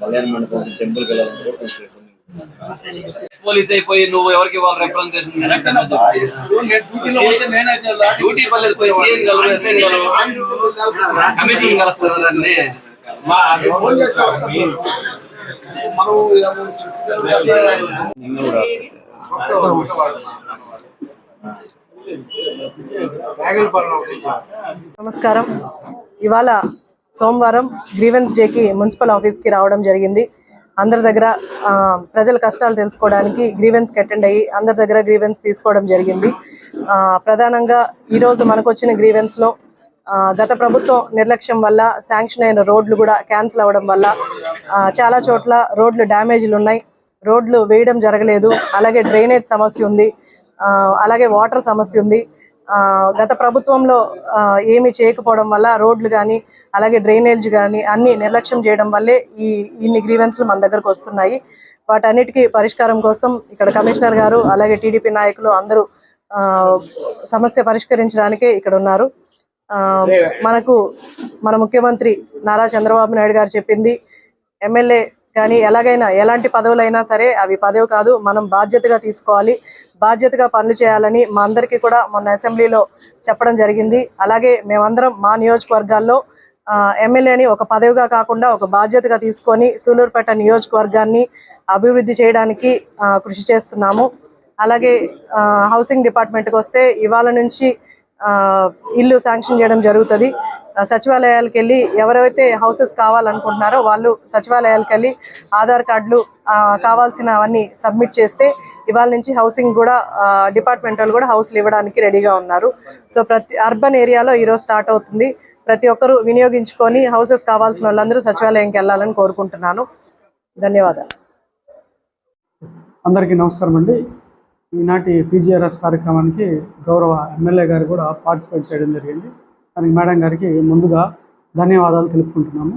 కళ్యాణ మండపం temple. Police అయిపోయి నువ్వు ఎవరికి వాళ్ళ రిప్రజెంటేషన్ డ్యూటీ పర్లేదు పోయి సీఎం కలరు ఎస్ఐ కలరు కమిషన్ కలుస్తారు దాన్ని. మా నమస్కారం. ఇవాళ సోమవారం గ్రీవెన్స్ డేకి మున్సిపల్ ఆఫీస్కి రావడం జరిగింది. అందరి దగ్గర ప్రజల కష్టాలు తెలుసుకోవడానికి గ్రీవెన్స్కి అటెండ్ అయ్యి అందరి దగ్గర గ్రీవెన్స్ తీసుకోవడం జరిగింది. ప్రధానంగా ఈరోజు మనకు వచ్చిన గ్రీవెన్స్లో గత ప్రభుత్వం నిర్లక్ష్యం వల్ల శాంక్షన్ అయిన రోడ్లు కూడా క్యాన్సిల్ అవ్వడం వల్ల చాలా చోట్ల రోడ్లు డ్యామేజ్లు ఉన్నాయి. రోడ్లు వేయడం జరగలేదు. అలాగే డ్రైనేజ్ సమస్య ఉంది. అలాగే వాటర్ సమస్య ఉంది. గత ప్రభుత్వంలో ఏమీ చేయకపోవడం వల్ల రోడ్లు కానీ అలాగే డ్రైనేజ్ కానీ అన్ని నిర్లక్ష్యం చేయడం వల్లే ఈ ఇన్ని గ్రీవెన్స్లు మన దగ్గరకు వస్తున్నాయి. వాటన్నిటికీ పరిష్కారం కోసం ఇక్కడ కమిషనర్ గారు అలాగే టీడీపీ నాయకులు అందరూ సమస్య పరిష్కరించడానికే ఇక్కడ ఉన్నారు. మనకు మన ముఖ్యమంత్రి నారా చంద్రబాబు నాయుడు గారు చెప్పింది ఎమ్మెల్యే కానీ ఎలాగైనా ఎలాంటి పదవులైనా సరే అవి పదవి కాదు మనం బాధ్యతగా తీసుకోవాలి. బాధ్యతగా పనులు చేయాలని మా అందరికీ కూడా మొన్న అసెంబ్లీలో చెప్పడం జరిగింది. అలాగే మేమందరం మా నియోజకవర్గాల్లో ఎమ్మెల్యేని ఒక పదవిగా కాకుండా ఒక బాధ్యతగా తీసుకొని సూలూరుపేట నియోజకవర్గాన్ని అభివృద్ధి చేయడానికి కృషి చేస్తున్నాము. అలాగే హౌసింగ్ డిపార్ట్మెంట్కి వస్తే ఇవాళ నుంచి ఇల్లు శాంక్షన్ చేయడం జరుగుతుంది. సచివాలయాలకు వెళ్ళి ఎవరైతే హౌసెస్ కావాలనుకుంటున్నారో వాళ్ళు సచివాలయాలకు వెళ్ళి ఆధార్ కార్డులు ఆ, కావాల్సినవన్నీ సబ్మిట్ చేస్తే ఇవాళ నుంచి హౌసింగ్ కూడా డిపార్ట్మెంట్ వాళ్ళు కూడా హౌస్లు ఇవ్వడానికి రెడీగా ఉన్నారు. సో ప్రతి అర్బన్ ఏరియాలో ఈరోజు స్టార్ట్ అవుతుంది. ప్రతి ఒక్కరూ వినియోగించుకొని హౌసెస్ కావాల్సిన వాళ్ళందరూ సచివాలయంకి వెళ్ళాలని కోరుకుంటున్నాను. ధన్యవాదాలు. అందరికీ నమస్కారం అండి. ఈనాటి పీజీఆర్ఎస్ కార్యక్రమానికి గౌరవ ఎమ్మెల్యే గారు కూడా పార్టిసిపేట్ చేయడం జరిగింది. దానికి మేడం గారికి ముందుగా ధన్యవాదాలు తెలుపుకుంటున్నాము.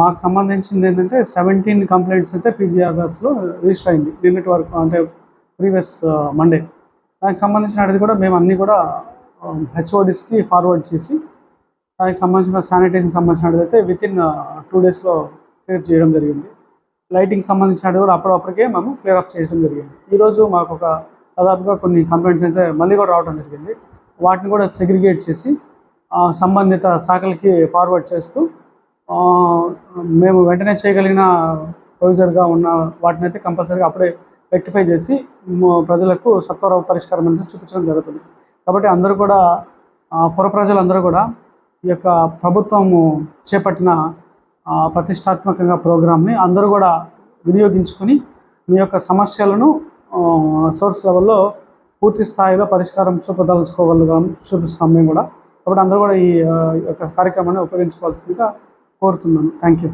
మాకు సంబంధించింది ఏంటంటే సెవెంటీన్ కంప్లైంట్స్ అయితే పీజీఆర్ఎస్లో రిజిస్టర్ అయింది నిన్నటి వరకు అంటే ప్రీవియస్ మండే దానికి సంబంధించినది కూడా మేము అన్నీ కూడా హెచ్ఓడిస్కి ఫార్వర్డ్ చేసి దానికి సంబంధించిన శానిటైజేషన్ సంబంధించినది అయితే విత్ ఇన్ టూ డేస్లో క్లియర్ చేయడం జరిగింది. లైటింగ్ సంబంధించినవి కూడా అప్పుడప్పటికే మేము క్లియర్ అప్ చేయడం జరిగింది. ఈరోజు మాకు ఒక దాదాపుగా కొన్ని కంప్లైంట్స్ అయితే మళ్ళీ కూడా రావడం జరిగింది. వాటిని కూడా సెగ్రిగేట్ చేసి సంబంధిత శాఖలకి ఫార్వర్డ్ చేస్తూ మేము వెంటనే చేయగలిగిన ప్రొవిజర్గా ఉన్న వాటిని అయితే కంపల్సరీగా అప్పుడే రెక్టిఫై చేసి ప్రజలకు సత్వర పరిష్కారం అనేది చూపించడం జరుగుతుంది. కాబట్టి అందరూ కూడా పొర పుర ప్రజలందరూ కూడా ఈ యొక్క ప్రభుత్వము చేపట్టిన ప్రతిష్టాత్మకంగా ప్రోగ్రామ్ని అందరూ కూడా వినియోగించుకొని మీ యొక్క సమస్యలను సోర్స్ లెవెల్లో పూర్తి స్థాయిలో పరిష్కారం చూపదలుచుకోగలుగుతాం చూపిస్తాం మేము కూడా. కాబట్టి అందరూ కూడా ఈ యొక్క కార్యక్రమాన్ని ఉపయోగించుకోవాల్సిందిగా కోరుతున్నాను. Thank you.